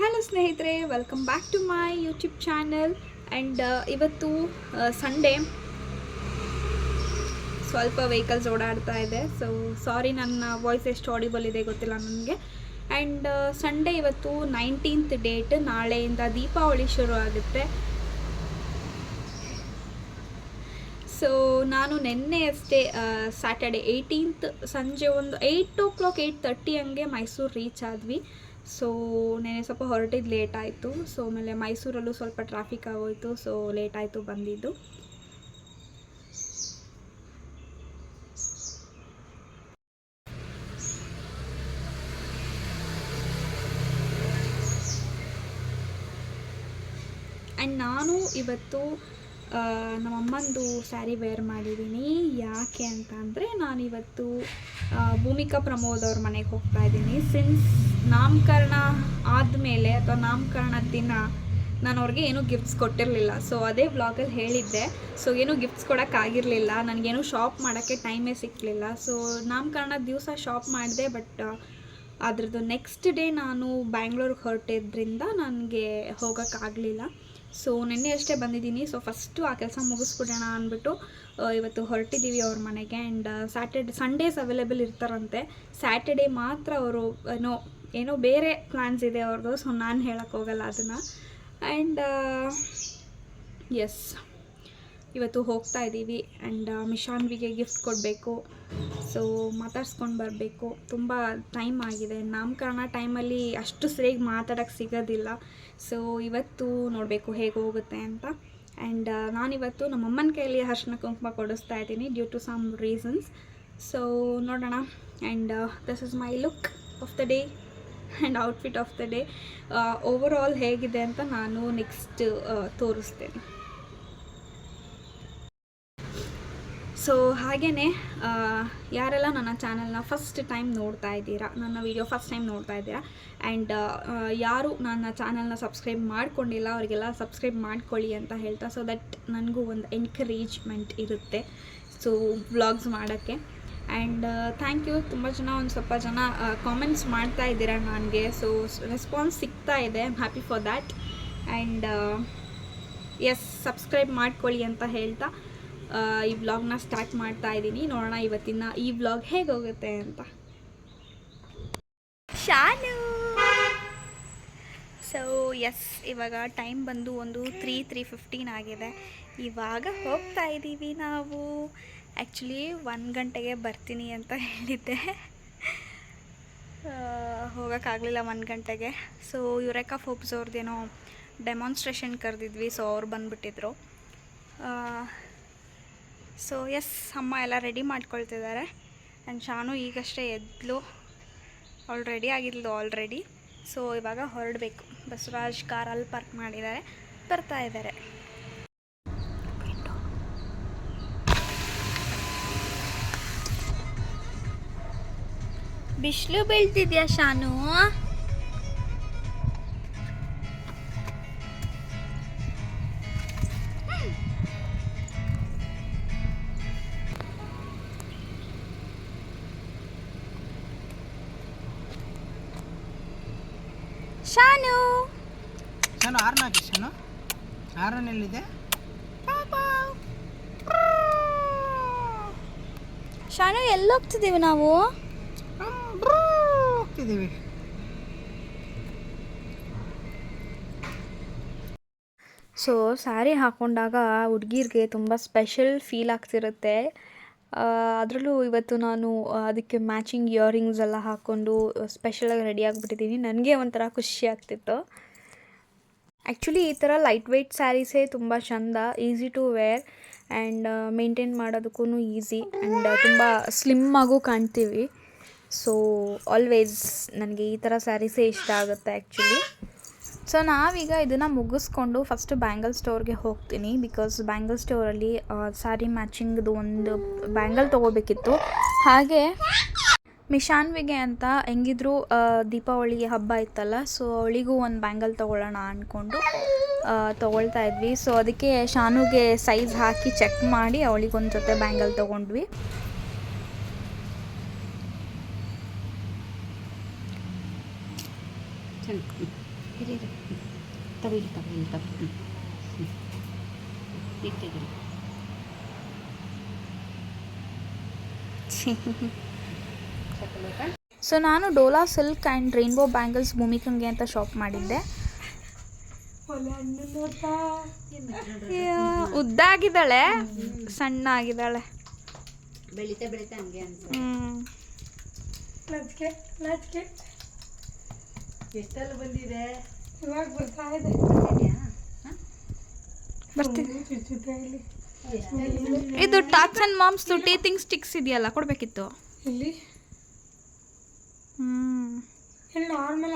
Hello ಸ್ನೇಹಿತರೆ welcome back to my YouTube channel and ಇವತ್ತು Sunday ಸ್ವಲ್ಪ ವೆಹಿಕಲ್ಸ್ ಓಡಾಡ್ತಾ ಇದೆ. ಸೊ ಸಾರಿ ನನ್ನ ವಾಯ್ಸ್ ಎಷ್ಟು ಆಡಿಬಲ್ ಇದೆ ಗೊತ್ತಿಲ್ಲ ನನಗೆ. ಆ್ಯಂಡ್ ಸಂಡೇ ಇವತ್ತು ನೈನ್ಟೀನ್ತ್ ಡೇಟ್ ನಾಳೆಯಿಂದ ದೀಪಾವಳಿ ಶುರು ಆಗುತ್ತೆ. ಸೊ ನಾನು ನಿನ್ನೆ ಅಷ್ಟೇ ಸ್ಯಾಟರ್ಡೆ ಏಯ್ಟೀನ್ತ್ ಸಂಜೆ ಒಂದು eight o'clock eight thirty ಹಂಗೆ ಮೈಸೂರು ರೀಚ್ ಆದ್ವಿ. ಸೊ ನೆನೆ ಸ್ವಲ್ಪ ಹೊರಟಿದ್ದು ಲೇಟ್ ಆಯಿತು. ಸೊ ಆಮೇಲೆ ಮೈಸೂರಲ್ಲೂ ಸ್ವಲ್ಪ ಟ್ರಾಫಿಕ್ ಆಗೋಯ್ತು. ಸೊ ಲೇಟ್ ಆಯಿತು ಬಂದಿದ್ದು. ಆ್ಯಂಡ್ ನಾನು ಇವತ್ತು ನಮ್ಮಮ್ಮಂದು ಸ್ಯಾರಿ ವೇರ್ ಮಾಡಿದ್ದೀನಿ. ಯಾಕೆ ಅಂತ ಅಂದರೆ ನಾನಿವತ್ತು ಭೂಮಿಕಾ ಪ್ರಮೋದ್ ಅವ್ರ ಮನೆಗೆ ಹೋಗ್ತಾ ಇದ್ದೀನಿ. ಸಿನ್ಸ್ ನಾಮಕರಣ ಆದಮೇಲೆ ಅಥವಾ ನಾಮಕರಣದ ದಿನ ನಾನು ಅವ್ರಿಗೆ ಏನೂ ಗಿಫ್ಟ್ಸ್ ಕೊಟ್ಟಿರಲಿಲ್ಲ. ಸೊ ಅದೇ ಬ್ಲಾಗಲ್ಲಿ ಹೇಳಿದ್ದೆ. ಸೊ ಏನೂ ಗಿಫ್ಟ್ಸ್ ಕೊಡೋಕ್ಕಾಗಿರಲಿಲ್ಲ ನನಗೇನು ಶಾಪ್ ಮಾಡೋಕ್ಕೆ ಟೈಮೇ ಸಿಕ್ಕಲಿಲ್ಲ ಸೊ ನಾಮಕರಣ ದಿವಸ ಶಾಪ್ ಮಾಡಿದೆ ಬಟ್ ಅದ್ರದ್ದು ನೆಕ್ಸ್ಟ್ ಡೇ ನಾನು ಬ್ಯಾಂಗ್ಳೂರ್ಗೆ ಹೊರಟಿದ್ರಿಂದ ನನಗೆ ಹೋಗೋಕ್ಕಾಗಲಿಲ್ಲ ಸೊ ನಿನ್ನೆ ಅಷ್ಟೇ ಬಂದಿದ್ದೀನಿ. ಸೊ ಫಸ್ಟು ಆ ಕೆಲಸ ಮುಗಿಸ್ಬಿಡೋಣ ಅಂದ್ಬಿಟ್ಟು ಇವತ್ತು ಹೊರಟಿದ್ದೀವಿ ಅವ್ರ ಮನೆಗೆ ಆ್ಯಂಡ್ ಸ್ಯಾಟರ್ಡೆ ಸಂಡೇಸ್ ಅವೈಲೇಬಲ್ ಇರ್ತಾರಂತೆ. ಸ್ಯಾಟರ್ಡೆ ಮಾತ್ರ ಅವರು ಏನೋ ಏನೋ ಬೇರೆ ಪ್ಲ್ಯಾನ್ಸ್ ಇದೆ ಅವ್ರದ್ದು. ಸೊ ನಾನು ಹೇಳಕ್ಕೆ ಹೋಗಲ್ಲ ಅದನ್ನು. ಆ್ಯಂಡ್ ಎಸ್ ಇವತ್ತು ಹೋಗ್ತಾ ಇದ್ದೀವಿ ಆ್ಯಂಡ್ ಮಿಶಾನ್ವಿಗೆ ಗಿಫ್ಟ್ ಕೊಡಬೇಕು. ಸೊ ಮಾತಾಡ್ಸ್ಕೊಂಡು ಬರಬೇಕು. ತುಂಬ ಟೈಮ್ ಆಗಿದೆ. ನಾಮಕರಣ ಟೈಮಲ್ಲಿ ಅಷ್ಟು ಸರಿಯಾಗಿ ಮಾತಾಡೋಕ್ಕೆ ಸಿಗೋದಿಲ್ಲ. ಸೊ ಇವತ್ತು ನೋಡಬೇಕು ಹೇಗೆ ಹೋಗುತ್ತೆ ಅಂತ. ಆ್ಯಂಡ್ ನಾನಿವತ್ತು ನಮ್ಮಮ್ಮನ ಕೈಯಲ್ಲಿ ಅರ್ಶಿನ ಕುಂಕುಮ ಕೊಡಿಸ್ತಾ ಇದ್ದೀನಿ due to some reasons so ನೋಡೋಣ. And this is my look of the day and outfit of the day overall ಹೇಗಿದೆ ಅಂತ ನಾನು ನೆಕ್ಸ್ಟ್ ತೋರಿಸ್ತೇನೆ. ಸೊ ಹಾಗೇ ಯಾರೆಲ್ಲ ನನ್ನ ಚಾನಲ್ನ ಫಸ್ಟ್ ಟೈಮ್ ನೋಡ್ತಾ ಇದ್ದೀರಾ, ನನ್ನ ವಿಡಿಯೋ ಫಸ್ಟ್ ಟೈಮ್ ನೋಡ್ತಾ ಇದ್ದೀರಾ ಆ್ಯಂಡ್ ಯಾರು ನನ್ನ ಚಾನಲ್ನ ಸಬ್ಸ್ಕ್ರೈಬ್ ಮಾಡ್ಕೊಂಡಿಲ್ಲ, ಅವರಿಗೆಲ್ಲ ಸಬ್ಸ್ಕ್ರೈಬ್ ಮಾಡ್ಕೊಳ್ಳಿ ಅಂತ ಹೇಳ್ತಾ ಸೊ ದಟ್ ನನಗೂ ಒಂದು ಎನ್ಕರೇಜ್ಮೆಂಟ್ ಇರುತ್ತೆ ಸೊ ವ್ಲಾಗ್ಸ್ ಮಾಡೋಕ್ಕೆ. ಆ್ಯಂಡ್ ಥ್ಯಾಂಕ್ ಯು ತುಂಬ ಜನ, ಒಂದು ಸ್ವಲ್ಪ ಜನ ಕಾಮೆಂಟ್ಸ್ ಮಾಡ್ತಾ ಇದ್ದೀರಾ ನನಗೆ ಸೊ ರೆಸ್ಪಾನ್ಸ್ ಸಿಗ್ತಾ ಇದೆ I'm happy for that and yes subscribe ಮಾಡ್ಕೊಳ್ಳಿ ಅಂತ ಹೇಳ್ತಾ ಈ ವ್ಲಾಗ್ನ ಸ್ಟಾರ್ಟ್ ಮಾಡ್ತಾ ಇದ್ದೀನಿ. ನೋಡೋಣ ಇವತ್ತಿನ ಈ ವ್ಲಾಗ್ ಹೇಗೆ ಹೋಗುತ್ತೆ ಅಂತ. ಶಾನು. ಸೊ ಎಸ್ ಇವಾಗ ಟೈಮ್ ಬಂದು ಒಂದು ತ್ರೀ ತ್ರೀ ಫಿಫ್ಟೀನ್ ಆಗಿದೆ. ಇವಾಗ ಹೋಗ್ತಾ ಇದ್ದೀವಿ ನಾವು. ಆ್ಯಕ್ಚುಲಿ ಒಂದು ಗಂಟೆಗೆ ಬರ್ತೀನಿ ಅಂತ ಹೇಳಿದ್ದೆ. ಹೋಗೋಕ್ಕಾಗಲಿಲ್ಲ ಒಂದು ಗಂಟೆಗೆ. ಸೊ ಯುರೇಕಾ ಫೋಪ್ಸ್ ಅವ್ರದ್ದೇನೋ ಡೆಮಾನ್ಸ್ಟ್ರೇಷನ್ ಕರೆದಿದ್ವಿ ಸೊ ಅವ್ರು ಬಂದುಬಿಟ್ಟಿದ್ರು. ಸೊ ಎಸ್ ಅಮ್ಮ ಎಲ್ಲ ರೆಡಿ ಮಾಡ್ಕೊಳ್ತಿದ್ದಾರೆ. ಆ್ಯಂಡ್ ಶಾನು ಈಗಷ್ಟೇ ಎದ್ಲು. ಅವಳು ರೆಡಿ ಆಗಿದ್ಲು ಆಲ್ರೆಡಿ ಸೊ ಇವಾಗ ಹೊರಡಬೇಕು. ಬಸವರಾಜ್ ಕಾರಲ್ಲಿ ಪಾರ್ಕ್ ಮಾಡಿದ್ದಾರೆ. ಬರ್ತಾ ಇದ್ದಾರೆ. ಬಿಸಿಲು ಬೀಳ್ತಿದ್ಯಾ ಶಾನು? ಶಾನು. ಶಾನು ಆರ್ ಹಾಕಿ ಶಾನು. ಆರನ್ ಎಲ್ಲಿದೆ? ಶಾನು ಎಲ್ಲಿ ಹೋಗ್ತಿದ್ದೀವಿ ನಾವು? ಹೋಗ್ತಿದ್ದೀವಿ. ಸೊ ಸ್ಯಾರಿ ಹಾಕ್ಕೊಂಡಾಗ ಹುಡುಗಿರ್ಗೆ ತುಂಬ ಸ್ಪೆಷಲ್ ಫೀಲ್ ಆಗ್ತಿರುತ್ತೆ. ಅದರಲ್ಲೂ ಇವತ್ತು ನಾನು ಅದಕ್ಕೆ ಮ್ಯಾಚಿಂಗ್ ಇಯರಿಂಗ್ಸ್ ಎಲ್ಲ ಹಾಕ್ಕೊಂಡು ಸ್ಪೆಷಲಾಗಿ ರೆಡಿ ಆಗಿಬಿಟ್ಟಿದ್ದೀನಿ ನನಗೆ ಒಂಥರ ಖುಷಿ ಆಗ್ತಿತ್ತು. ಆ್ಯಕ್ಚುಲಿ ಈ ಥರ ಲೈಟ್ ವೆಯ್ಟ್ ಸ್ಯಾರೀಸೇ ತುಂಬ ಚಂದ easy to wear and maintain ಮಾಡೋದಕ್ಕೂ ಈಸಿ ಆ್ಯಂಡ್ ತುಂಬ ಸ್ಲಿಮ್ ಆಗೂ ಕಾಣ್ತೀವಿ. ಸೊ ಆಲ್ವೇಸ್ ನನಗೆ ಈ ಥರ ಸ್ಯಾರೀಸೇ ಇಷ್ಟ ಆಗುತ್ತೆ ಆ್ಯಕ್ಚುಲಿ ಸೊ ನಾವೀಗ ಇದನ್ನು ಮುಗಿಸ್ಕೊಂಡು ಫಸ್ಟು ಬ್ಯಾಂಗಲ್ ಸ್ಟೋರ್ಗೆ ಹೋಗ್ತೀನಿ ಬಿಕಾಸ್ ಬ್ಯಾಂಗಲ್ ಸ್ಟೋರಲ್ಲಿ ಸ್ಯಾರಿ ಮ್ಯಾಚಿಂಗ್ದು ಒಂದು ಬ್ಯಾಂಗಲ್ ತೊಗೋಬೇಕಿತ್ತು. ಹಾಗೆ ಮಿಶಾನ್ವಿಗೆ ಅಂತ ಹೆಂಗಿದ್ರು ದೀಪಾವಳಿ ಹಬ್ಬ ಇತ್ತಲ್ಲ ಸೊ ಅವಳಿಗೂ ಒಂದು ಬ್ಯಾಂಗಲ್ ತೊಗೊಳ್ಳೋಣ ಅಂದ್ಕೊಂಡು ತೊಗೊಳ್ತಾ ಇದ್ವಿ. ಸೊ ಅದಕ್ಕೆ ಶಾನುಗೆ ಸೈಜ್ ಹಾಕಿ ಚೆಕ್ ಮಾಡಿ ಅವಳಿಗೊಂದು ಜೊತೆ ಬ್ಯಾಂಗಲ್ ತೊಗೊಂಡ್ವಿ. ತಗೋ ಇಲ್ಲಿ ತಗೋ ಇಲ್ಲಿ ತಗೋ ಹ್ಞೂ ಹ್ಞೂ ಸೊ ನಾನು Dola silk and rainbow bangles ಭೂಮಿಕಂಗೆ ಅಂತ ಶಾಪ್ ಮಾಡಿದ್ದೆ. ಉದ್ದ ಆಗಿದ್ದಾಳೆ ಸಣ್ಣ ಆಗಿದ್ದಾಳೆ ಬೆಳಿತಾ ಬೆಳಿತಾ ಹಂಗೆ ಹ್ಮ್. ಎಷ್ಟಲ್ಲಿ ಬಂದಿದೆ? ಇವಾಗ ಬರ್ತಾ ಇದೆ. ಬರ್ತೀನಿ. Tots and Moms teething sticks ಇದೆಯಲ್ಲ ಕೊಡಬೇಕಿತ್ತು. ಇಲ್ಲಿ ನಾರ್ಮಲ್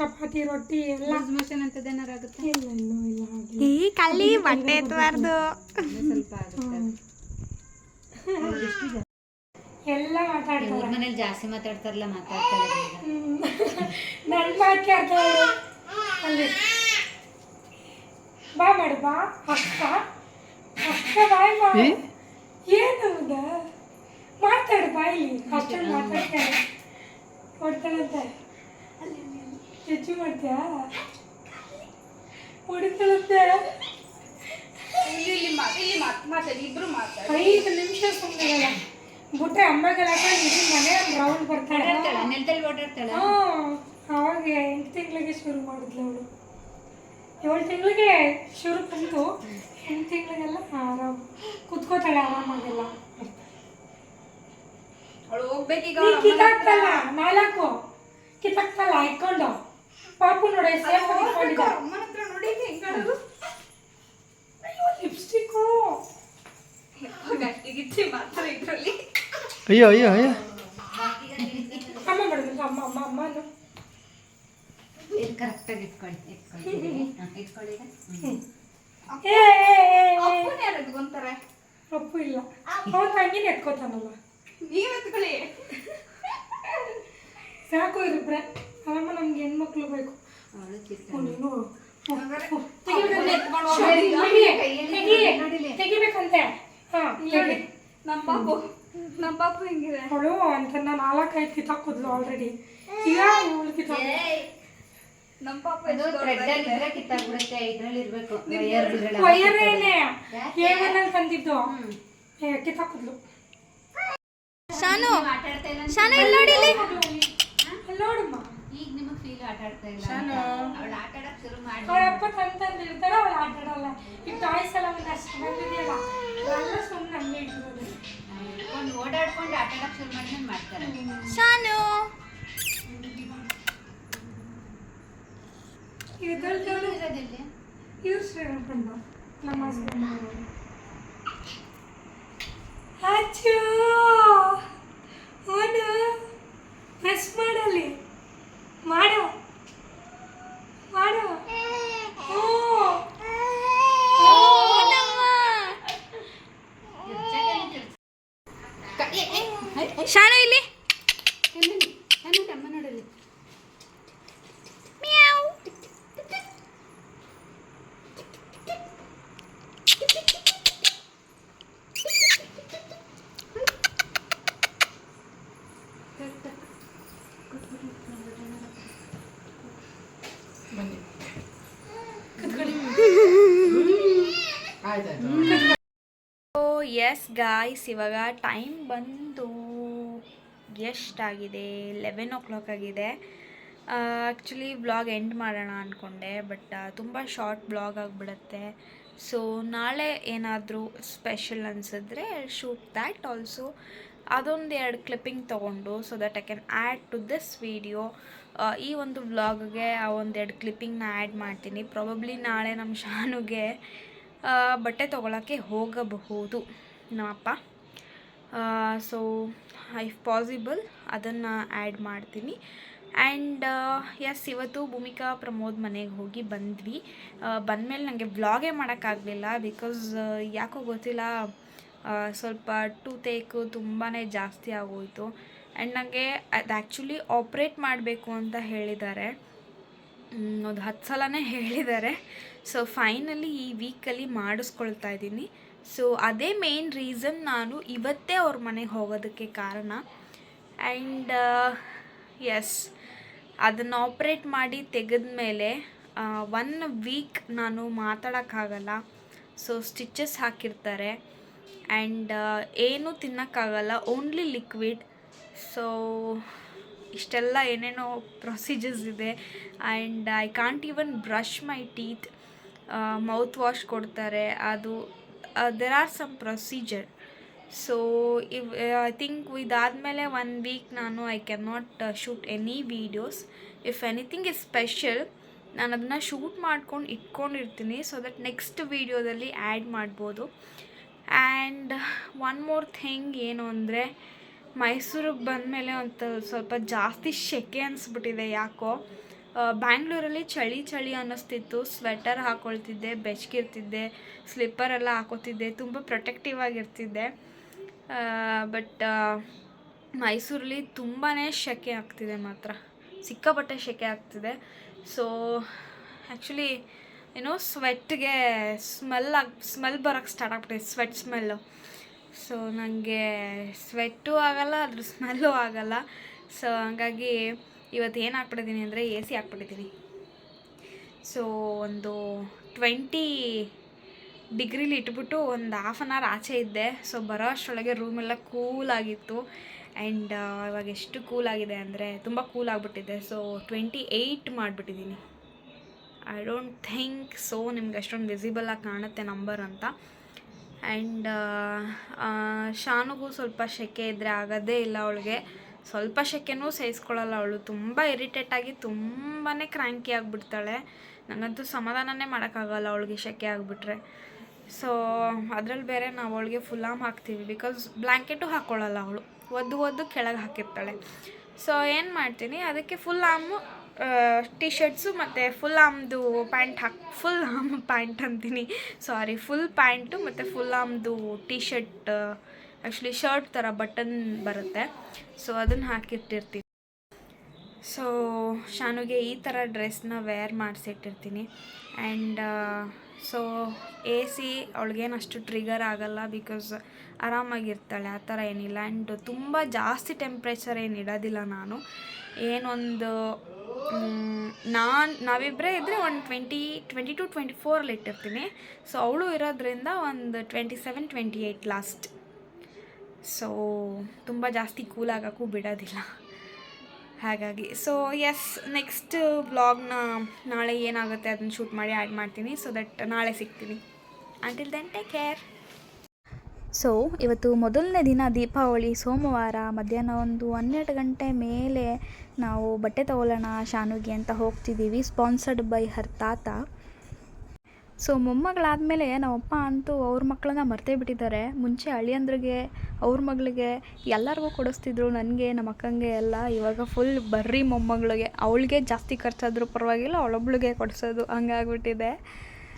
ಚಪಾತಿ ರೊಟ್ಟಿ ಎಲ್ಲ. ಮೋಷನ್ ಅಂತದ್ದು ಏನಾರು ಆಗುತ್ತೆ? ಇಲ್ಲ ಇನ್ನೂ ಇಲ್ಲ ಆಗಿಲ್ಲ ಈ ಕಲ್ಲಿ ಬಟ್ಟೆ ಎತ್ತಬಾರ್ದು ಸ್ವಲ್ಪ ಆಗುತ್ತೆ. ಎಲ್ಲ ಮಾತಾಡ್ತಾರೆ. ಮನೇಲಿ ಜಾಸ್ತಿ ಮಾತಾಡ್ತಾರಲ್ಲ ಮಾತಾಡ್ತಾರೆ. ಮಾತಾಡ್ತಾಳೆ ಅಲ್ಲಿ. ಬಾ ಮಾಡು ಬಾ. ಅಕ್ಕ ಅಕ್ಕ ಬಾಯ್ ಬಾ. ಏನು ಮಾತಾಡು ಬಾ ಇಲ್ಲಿ. ಅಷ್ಟೊಂದು ಮಾತಾಡ್ತಾರೆ ಹೊಡ್ತಾಳಂತೆ ಹೆಚ್ಚು ಮಾಡ್ತೀಯಾ? ಹೊಡಿತಾಳಂತೆ ಐದು ನಿಮಿಷ ಸುಮ್ಮನೆ ಬಿಟ್ರೆ ಅಮ್ಮಗಳ ಮನೆ ರೌಂಡ್ ಬರ್ತಾಳೆ. ನೆಲದಲ್ಲಿ ಓಡಾಡ್ತಾಳೆ. ಹಾ, ಅವಾಗ ಎಂಟು ತಿಂಗಳಿಗೆ ಶುರು ಮಾಡಿದ್ಲು ಅವಳು. ಏಳು ತಿಂಗಳಿಗೆ ಶುರು ಬಂತು ಎಂಟು ತಿಂಗಳಿಗೆಲ್ಲ ಆರಾಮ್ ಕುತ್ಕೋತಾಳೆ ಆರಾಮಾಗೆಲ್ಲ ಹೋಗ್ಬೇಕೀಗ ಕಿತ್ತಾಕ್ತಲ್ಲ ನಾಲ್ಕು. ಕಿತ್ತಾಕ್ತಲ್ಲ ಇಟ್ಕೊಂಡು. ಪಾಪು ನೋಡಿ ಸೇಫ್ ಅಯ್ಯೋ ಲಿಪ್ಸ್ಟಿಕ್ಕು. ಅಯ್ಯೋ ಅಯ್ಯೋ ಅಯ್ಯೋ. ಅಮ್ಮ ಮಾಡಿದ್ರು ಅಮ್ಮ ಅಮ್ಮ ಅಮ್ಮನು? ಇದು ಕರೆಕ್ಟಾಗಿ ಇಟ್ಕೊಳ್ಳಿ ಇಟ್ಕೊಳ್ಳಿ ಇಟ್ಕೊಳ್ಳಿ. ಅಂತಾರೆ ಅಪ್ಪು ಇಲ್ಲ. ಅವನು ತಂಗಿನ ಎತ್ಕೋತಾನಲ್ಲ. ನೀವು ಎತ್ಕೊಳ್ಳಿ. ಸಾಕು ಇರಿಬ್ರೆ ಅಲ್ಲಮ್ಮ ನಮ್ಗೆ ಹೆಣ್ಮಕ್ಳು ಬೇಕು. ನೀನು. ತೆಗಿಬೇಕಂತೆ? ಹಾ ನಮ್ಮ ಪಾಪು ನಮ್ಮ ಪಾಪು ಹೆಂಗಿದೆ. ಅವಳು ಅಂತ ನಾನು ನಾಲ್ಕೈದು ಕಿತ್ತಾಕಿದ್ಲು ಆಲ್ರೆಡಿ ಈಗ ಅವಳು ಕಿತ್ತಾಕ ನಮ್ಮ ಪಾಪು ಅದು ಥ್ರೆಡ್ ಅಲ್ಲಿ ಇದ್ರೆ ಕಿತ್ತಾಗ್ಬಿಡುತ್ತೆ ಇದ್ರಲ್ಲಿ ಇರ್ಬೇಕು. ವಯರ್ ತಂದಿದ್ದು. ಕಿತ್ತಾಕಿದ್ಲು ಶಾನು ಶಾನು ಇಲ್ಲಿ ನೋಡಿ ಇಲ್ಲಿ ನೋಡಮ್ಮ ಈಗ ನಿಮಗೆ ಫೀಲ್ ಆಟ ಆಡ್ತಾ ಇಲ್ಲ ಅವಳು ಆಟ ಶುರು ಮಾಡಿ ಅಪ್ಪ ತಂದು ತಂದಿರ್ತಾರೆ ಅವಳು ಆಟ ಆಡಲ್ಲ. ಈ ಟಾಯ್ಸ್ ಎಲ್ಲ ಒಂದು ಅಷ್ಟು ಬಂದಿದೆಯಲ್ಲ ಅವೆಲ್ಲ ಸುಮ್ಮನೆ ಹಂಗೆ ಇಟ್ಟಿರೋದು ಇಟ್ಕೊಂಡು ಓಡಾಡ್ಕೊಂಡು ಆಟ ಆಡಕ್ ಶುರು ಮಾಡಿ ಮಾಡ್ತಾರೆ. ಶಾನು ಇದ್ರಲ್ಲಿ ಇರೋದಿಲ್ಲಿ ಇವ್ರು ನಮ್ಮ ಹಸ್ಬೆಂಡ್ ಅಚ್ಚು! ಅವನು ಪ್ರೆಸ್ ಮಾಡಲಿ ಮಾಡು. ಮಾಡೋ. ಓ ಶಾನು ಇಲ್ಲಿ ಅಮ್ಮ ನೋಡಲಿ ಮ್ಯಾವ್ ಬನ್ನಿ ಓ ಎಸ್ ಗಾಯ್ಸ್ ಇವಾಗ ಟೈಮ್ ಬಂದು ಎಷ್ಟಾಗಿದೆ ಲೆವೆನ್ ಓ ಕ್ಲಾಕ್ ಆಗಿದೆ. ಆ್ಯಕ್ಚುಲಿ ಬ್ಲಾಗ್ ಎಂಡ್ ಮಾಡೋಣ ಅಂದ್ಕೊಂಡೆ ಬಟ್ ತುಂಬ ಶಾರ್ಟ್ ಬ್ಲಾಗ್ ಆಗಿಬಿಡುತ್ತೆ. ಸೊ ನಾಳೆ ಏನಾದರೂ ಸ್ಪೆಷಲ್ ಅನಿಸಿದ್ರೆ ಶೂಟ್ ದ್ಯಾಟ್ ಆಲ್ಸೋ ಅದೊಂದು ಎರಡು ಕ್ಲಿಪ್ಪಿಂಗ್ ತೊಗೊಂಡು so that I can add to this video ಈ ಒಂದು ವ್ಲಾಗ್ಗೆ ಆ ಒಂದೆರಡು ಕ್ಲಿಪ್ಪಿಂಗ್ನ ಆ್ಯಡ್ ಮಾಡ್ತೀನಿ. ಪ್ರಾಬಬ್ಲಿ ನಾಳೆ ನಮ್ಮ ಶಾನುಗೆ ಬಟ್ಟೆ ತೊಗೊಳಕ್ಕೆ ಹೋಗಬಹುದು. ನಮ್ಮಪ್ಪ. ಸೊ ಇಫ್ ಪಾಸಿಬಲ್ ಅದನ್ನು ಆ್ಯಡ್ ಮಾಡ್ತೀನಿ. ಆ್ಯಂಡ್ ಎಸ್ ಇವತ್ತು ಭೂಮಿಕಾ ಪ್ರಮೋದ್ ಮನೆಗೆ ಹೋಗಿ ಬಂದ್ವಿ. ಬಂದಮೇಲೆ ನನಗೆ ವ್ಲಾಗೇ ಮಾಡೋಕ್ಕಾಗಲಿಲ್ಲ ಬಿಕಾಸ್ ಯಾಕೋ ಗೊತ್ತಿಲ್ಲ ಸ್ವಲ್ಪ ಟೂ ತೇಕು ತುಂಬಾ ಜಾಸ್ತಿ ಆಗೋಯಿತು. ಆ್ಯಂಡ್ ನನಗೆ ಅದು ಆ್ಯಕ್ಚುಲಿ ಆಪ್ರೇಟ್ ಮಾಡಬೇಕು ಅಂತ ಹೇಳಿದ್ದಾರೆ. ಒಂದು ಹತ್ತು ಸಲನೇ ಹೇಳಿದ್ದಾರೆ. ಸೊ ಫೈನಲಿ ಈ ವೀಕಲ್ಲಿ ಮಾಡಿಸ್ಕೊಳ್ತಾ ಇದ್ದೀನಿ. ಸೊ ಅದೇ ಮೇನ್ ರೀಸನ್ ನಾನು ಇವತ್ತೇ ಅವ್ರ ಮನೆಗೆ ಹೋಗೋದಕ್ಕೆ ಕಾರಣ. ಆ್ಯಂಡ್ ಎಸ್ ಅದನ್ನು ಆಪ್ರೇಟ್ ಮಾಡಿ ತೆಗೆದ ಮೇಲೆ ಒನ್ ವೀಕ್ ನಾನು ಮಾತಾಡೋಕ್ಕಾಗಲ್ಲ. ಸೊ ಸ್ಟಿಚಸ್ ಹಾಕಿರ್ತಾರೆ. ಆ್ಯಂಡ್ ಏನೂ ತಿನ್ನೋಕ್ಕಾಗಲ್ಲ ಓನ್ಲಿ ಲಿಕ್ವಿಡ್ ಸೊ ಇಷ್ಟೆಲ್ಲ ಏನೇನೋ ಪ್ರೊಸೀಜರ್ಸ್ ಇದೆ. And I can't even brush my teeth mouthwash ಕೊಡ್ತಾರೆ. ಅದು there are some procedure so I've I think ಇದಾದಮೇಲೆ ಒನ್ ವೀಕ್ ನಾನು I can not shoot any videos if anything is special ನಾನು ಅದನ್ನು shoot ಮಾಡ್ಕೊಂಡು ಇಟ್ಕೊಂಡಿರ್ತೀನಿ ಸೊ ದಟ್ ನೆಕ್ಸ್ಟ್ ವೀಡಿಯೋದಲ್ಲಿ add ಮಾಡ್ಬೋದು ಆ್ಯಂಡ್ ಒನ್ ಮೋರ್ ಥಿಂಗ್ ಏನು ಅಂದರೆ ಮೈಸೂರಿಗೆ ಬಂದಮೇಲೆ ಒಂದು ಸ್ವಲ್ಪ ಜಾಸ್ತಿ ಸೆಕೆ ಅನಿಸ್ಬಿಟ್ಟಿದೆ ಯಾಕೋ ಬ್ಯಾಂಗ್ಳೂರಲ್ಲಿ ಚಳಿ ಚಳಿ ಅನ್ನಿಸ್ತಿತ್ತು. ಸ್ವೆಟರ್ ಹಾಕ್ಕೊಳ್ತಿದ್ದೆ ಬೆಚ್ಚಗಿರ್ತಿದ್ದೆ ಸ್ಲಿಪ್ಪರ್ ಎಲ್ಲ ಹಾಕೋತಿದ್ದೆ, ತುಂಬ ಪ್ರೊಟೆಕ್ಟಿವ್ ಆಗಿರ್ತಿದ್ದೆ. ಬಟ್ ಮೈಸೂರಲ್ಲಿ ತುಂಬಾ ಸೆಕೆ ಆಗ್ತಿದೆ ಮಾತ್ರ. ಸಿಕ್ಕಾಪಟ್ಟೆ ಸೆಕೆ ಆಗ್ತಿದೆ. ಸೊ ಆ್ಯಕ್ಚುಲಿ ಏನೋ ಸ್ವೆಟ್ಗೆ ಸ್ಮೆಲ್ ಆಗಿ ಸ್ಮೆಲ್ ಬರೋಕ್ಕೆ ಸ್ಟಾರ್ಟ್ ಆಗ್ಬಿಟ್ಟಿದೆ ಸ್ವೆಟ್ ಸ್ಮೆಲ್ಲು ಸೊ ನನಗೆ ಸ್ವೆಟ್ಟು ಆಗಲ್ಲ, ಅದ್ರ ಸ್ಮೆಲ್ಲು ಆಗಲ್ಲ. ಸೊ ಹಂಗಾಗಿ ಇವತ್ತು ಏನು ಹಾಕ್ಬಿಟ್ಟಿದ್ದೀನಿ ಅಂದರೆ ಎ ಸಿ ಹಾಕ್ಬಿಟ್ಟಿದ್ದೀನಿ ಸೊ ಒಂದು ಟ್ವೆಂಟಿ ಡಿಗ್ರಿಲಿ ಇಟ್ಬಿಟ್ಟು ಒಂದು ಹಾಫ್ ಆನ್ ಅವರ್ ಆಚೆ ಇದ್ದೆ. ಸೊ ಬರೋ ಅಷ್ಟರೊಳಗೆ ರೂಮೆಲ್ಲ ಕೂಲಾಗಿತ್ತು ಆ್ಯಂಡ್ ಇವಾಗ ಎಷ್ಟು ಕೂಲ್ ಆಗಿದೆ ಅಂದರೆ ತುಂಬ ಕೂಲ್ ಆಗಿಬಿಟ್ಟಿದೆ. ಸೊ ಟ್ವೆಂಟಿ ಏಯ್ಟ್ ಮಾಡಿಬಿಟ್ಟಿದ್ದೀನಿ ಐ ಡೋಂಟ್ ಥಿಂಕ್ ಸೊ ನಿಮ್ಗೆ ಅಷ್ಟೊಂದು ವಿಸಿಬಲ್ ಆಗಿ ಕಾಣುತ್ತೆ ನಂಬರ್ ಅಂತ. ಆ್ಯಂಡ್ ಶಾನುಗೂ ಸ್ವಲ್ಪ ಶೆಕೆ ಇದ್ದರೆ ಆಗೋದೇ ಇಲ್ಲ ಅವಳಿಗೆ. ಸ್ವಲ್ಪ ಶೆಕೆನೂ ಸಹಿಸ್ಕೊಳ್ಳಲ್ಲ ಅವಳು. ತುಂಬ ಇರಿಟೇಟ್ ಆಗಿ ತುಂಬಾ ಕ್ರ್ಯಾಂಕಿ ಆಗಿಬಿಡ್ತಾಳೆ. ನನಗಂತೂ ಸಮಾಧಾನನೇ ಮಾಡೋಕ್ಕಾಗಲ್ಲ ಅವಳಿಗೆ ಶೆಕೆ ಆಗಿಬಿಟ್ರೆ. ಸೊ ಅದ್ರಲ್ಲಿ ಬೇರೆ ನಾವು ಅವಳಿಗೆ ಫುಲ್ ಆಮ್ ಹಾಕ್ತೀವಿ. ಬಿಕಾಸ್ ಬ್ಲ್ಯಾಂಕೆಟು ಹಾಕ್ಕೊಳ್ಳಲ್ಲ ಅವಳು. ಒದ್ದು ಒದ್ದು ಕೆಳಗೆ ಹಾಕಿರ್ತಾಳೆ. ಸೊ ಏನು ಮಾಡ್ತೀನಿ? ಅದಕ್ಕೆ ಫುಲ್ ಆಮು ಟಿ ಶರ್ಟ್ಸು ಮತ್ತು ಫುಲ್ ಆಮ್ದು ಪ್ಯಾಂಟ್ ಹಾಕ್ ಫುಲ್ ಆಮ್ ಪ್ಯಾಂಟ್ ಅಂತೀನಿ. ಸಾರಿ ಫುಲ್ ಪ್ಯಾಂಟು ಮತ್ತು ಫುಲ್ ಆಮ್ದು ಟಿ ಶರ್ಟ್ ಆ್ಯಕ್ಚುಲಿ ಶರ್ಟ್ ಥರ ಬಟನ್ ಬರುತ್ತೆ. ಸೊ ಅದನ್ನು ಹಾಕಿಟ್ಟಿರ್ತೀನಿ. ಸೊ ಶಾನುಗೆ ಈ ಥರ ಡ್ರೆಸ್ನ ವೇರ್ ಮಾಡಿಸಿಟ್ಟಿರ್ತೀನಿ. ಆ್ಯಂಡ್ ಸೊ ಎ ಸಿ ಅವಳಿಗೇನು ಅಷ್ಟು ಟ್ರಿಗರ್ ಆಗಲ್ಲ ಬಿಕಾಸ್ ಆರಾಮಾಗಿರ್ತಾಳೆ, ಆ ಥರ ಏನಿಲ್ಲ. ಆ್ಯಂಡ್ ತುಂಬ ಜಾಸ್ತಿ ಟೆಂಪ್ರೇಚರ್ ಏನು ಇಡೋದಿಲ್ಲ ನಾನು. ಏನೊಂದು ನಾನು ನಾವಿಬ್ಬರೇ ಇದ್ದರೆ ಒಂದು ಟ್ವೆಂಟಿ ಟ್ವೆಂಟಿ ಟು ಟ್ವೆಂಟಿ ಫೋರಲ್ಲಿ ಇಟ್ಟಿರ್ತೀನಿ. ಸೊ ಅವಳು ಇರೋದ್ರಿಂದ ಒಂದು twenty seven twenty eight last so ತುಂಬ ಜಾಸ್ತಿ ಕೂಲ್ ಆಗೋಕ್ಕೂ ಬಿಡೋದಿಲ್ಲ. ಹಾಗಾಗಿ ಸೊ ಎಸ್ ನೆಕ್ಸ್ಟ್ ಬ್ಲಾಗ್ನ ನಾಳೆ ಏನಾಗುತ್ತೆ ಅದನ್ನು ಶೂಟ್ ಮಾಡಿ ಆ್ಯಡ್ ಮಾಡ್ತೀನಿ. ಸೊ ದಟ್ ನಾಳೆ ಸಿಗ್ತೀನಿ. Until then take care so ಇವತ್ತು ಮೊದಲನೇ ದಿನ ದೀಪಾವಳಿ, ಸೋಮವಾರ ಮಧ್ಯಾಹ್ನ ಒಂದು ಹನ್ನೆರಡು ಗಂಟೆ ಮೇಲೆ ನಾವು ಬಟ್ಟೆ ತಗೊಳ್ಳೋಣ, ಶಾನುಗೆ ಅಂತ ಹೋಗ್ತಿದ್ದೀವಿ ಸ್ಪಾನ್ಸರ್ಡ್ ಬೈ ಹರ್ ತಾತ ಸೊ ಮೊಮ್ಮಗಳಾದಮೇಲೆ ನಮ್ಮಪ್ಪ ಅಂತೂ ಅವ್ರ ಮಕ್ಕಳನ್ನ ಮರ್ತೇ ಬಿಟ್ಟಿದ್ದಾರೆ. ಮುಂಚೆ ಅಳಿಯಂದ್ರಿಗೆ, ಅವ್ರ ಮಗಳಿಗೆ ಎಲ್ಲರಿಗೂ ಕೊಡಿಸ್ತಿದ್ರು. ನನಗೆ, ನಮ್ಮ ಅಕ್ಕಂಗೆ ಎಲ್ಲ. ಇವಾಗ ಫುಲ್ ಬರ್ರಿ ಮೊಮ್ಮಗಳಿಗೆ. ಅವಳಿಗೆ ಜಾಸ್ತಿ ಖರ್ಚಾದರೂ ಪರವಾಗಿಲ್ಲ, ಅವಳೊಬ್ಳಿಗೆ ಕೊಡಿಸೋದು ಹಂಗಾಗ್ಬಿಟ್ಟಿದೆ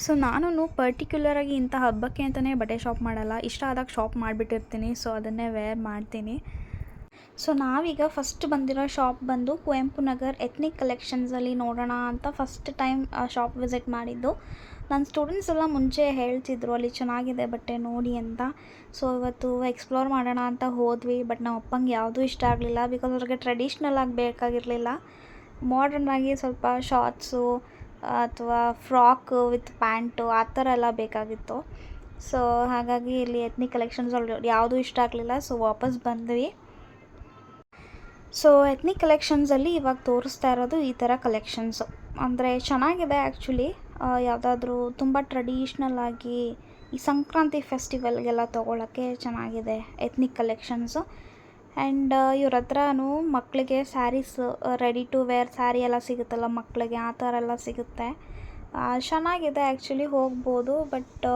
ಸೊ ನಾನು ಪರ್ಟಿಕ್ಯುಲರಾಗಿ ಇಂಥ ಹಬ್ಬಕ್ಕೆ ಅಂತಲೇ ಬಟ್ಟೆ ಶಾಪ್ ಮಾಡಲ್ಲ. ಇಷ್ಟ ಆದಾಗ ಶಾಪ್ ಮಾಡಿಬಿಟ್ಟಿರ್ತೀನಿ. ಸೊ ಅದನ್ನೇ ವೇರ್ ಮಾಡ್ತೀನಿ. ಸೊ ನಾವೀಗ ಫಸ್ಟ್ ಬಂದಿರೋ ಶಾಪ್ ಬಂದು ಕುವೆಂಪು ನಗರ್ ಎತ್ನಿಕ್ ಕಲೆಕ್ಷನ್ಸಲ್ಲಿ ನೋಡೋಣ ಅಂತ ಫಸ್ಟ್ ಟೈಮ್ ಶಾಪ್ ವಿಸಿಟ್ ಮಾಡಿದ್ದು. ನನ್ನ ಸ್ಟೂಡೆಂಟ್ಸ್ ಎಲ್ಲ ಮುಂಚೆ ಹೇಳ್ತಿದ್ರು ಅಲ್ಲಿ ಚೆನ್ನಾಗಿದೆ ಬಟ್ಟೆ ನೋಡಿ ಅಂತ. ಸೊ ಇವತ್ತು ಎಕ್ಸ್ಪ್ಲೋರ್ ಮಾಡೋಣ ಅಂತ ಹೋದ್ವಿ ಬಟ್ ನಮ್ಮ ಅಪ್ಪಂಗೆ ಯಾವುದೂ ಇಷ್ಟ ಆಗಲಿಲ್ಲ. ಬಿಕಾಸ್ ಅವ್ರಿಗೆ ಟ್ರೆಡಿಷ್ನಲ್ ಆಗಿ ಬೇಕಾಗಿರಲಿಲ್ಲ. ಮಾಡ್ರನ್ ಆಗಿ ಸ್ವಲ್ಪ ಶಾರ್ಟ್ಸು ಅಥವಾ ಫ್ರಾಕ್ ವಿತ್ ಪ್ಯಾಂಟು ಆ ಥರ ಎಲ್ಲ ಬೇಕಾಗಿತ್ತು. ಸೊ ಹಾಗಾಗಿ ಇಲ್ಲಿ ಎತ್ನಿಕ್ ಕಲೆಕ್ಷನ್ಸ್ ಯಾವುದೂ ಇಷ್ಟ ಆಗಲಿಲ್ಲ. ಸೊ ವಾಪಸ್ ಬಂದ್ವಿ. ಸೊ ಎತ್ನಿಕ್ ಕಲೆಕ್ಷನ್ಸಲ್ಲಿ ಇವಾಗ ತೋರಿಸ್ತಾ ಇರೋದು ಈ ಥರ ಕಲೆಕ್ಷನ್ಸು ಅಂದರೆ ಚೆನ್ನಾಗಿದೆ ಆ್ಯಕ್ಚುಲಿ ಯಾವುದಾದ್ರೂ ತುಂಬ ಟ್ರೆಡಿಷ್ನಲ್ ಆಗಿ ಈ ಸಂಕ್ರಾಂತಿ ಫೆಸ್ಟಿವಲ್ಗೆಲ್ಲ ತೊಗೊಳಕ್ಕೆ ಚೆನ್ನಾಗಿದೆ ಎತ್ನಿಕ್ ಕಲೆಕ್ಷನ್ಸು ಆ್ಯಂಡ್ ಇವ್ರ ಹತ್ರನೂ ಮಕ್ಕಳಿಗೆ saris ready to wear sari ಎಲ್ಲ ಸಿಗುತ್ತಲ್ಲ ಮಕ್ಕಳಿಗೆ ಆ ಥರ ಎಲ್ಲ ಸಿಗುತ್ತೆ. ಚೆನ್ನಾಗಿದೆ ಆ್ಯಕ್ಚುಲಿ ಹೋಗ್ಬೋದು ಬಟ್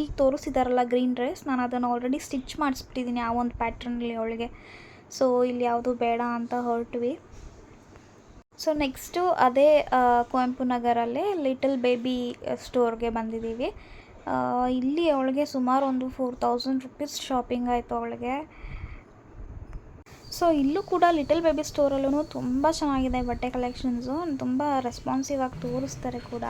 ಈಗ ತೋರಿಸಿದಾರಲ್ಲ ಗ್ರೀನ್ ಡ್ರೆಸ್ ನಾನು ಅದನ್ನು ಆಲ್ರೆಡಿ ಸ್ಟಿಚ್ ಮಾಡಿಸ್ಬಿಟ್ಟಿದ್ದೀನಿ ಆ ಒಂದು ಪ್ಯಾಟ್ರನಲ್ಲಿ ಅವಳಿಗೆ. ಸೊ ಇಲ್ಲಿ ಯಾವುದು ಬೇಡ ಅಂತ ಹೊರಟ್ವಿ. ಸೊ ನೆಕ್ಸ್ಟು ಅದೇ ಕುವೆಂಪು ನಗರಲ್ಲೇ ಲಿಟಲ್ ಬೇಬಿ ಸ್ಟೋರ್ಗೆ ಬಂದಿದ್ದೀವಿ. ಇಲ್ಲಿ ಅವಳಿಗೆ ಸುಮಾರು ಒಂದು ಫೋರ್ ತೌಸಂಡ್ ರುಪೀಸ್ ಶಾಪಿಂಗ್ ಆಯಿತು ಅವಳಿಗೆ. ಸೊ ಇಲ್ಲೂ ಕೂಡ ಲಿಟಲ್ ಬೇಬಿ ಸ್ಟೋರಲ್ಲೂ ತುಂಬ ಚೆನ್ನಾಗಿದೆ ಬಟ್ಟೆ ಕಲೆಕ್ಷನ್ಸು ತುಂಬ ರೆಸ್ಪಾನ್ಸಿವ್ ಆಗಿ ತೋರಿಸ್ತಾರೆ ಕೂಡ.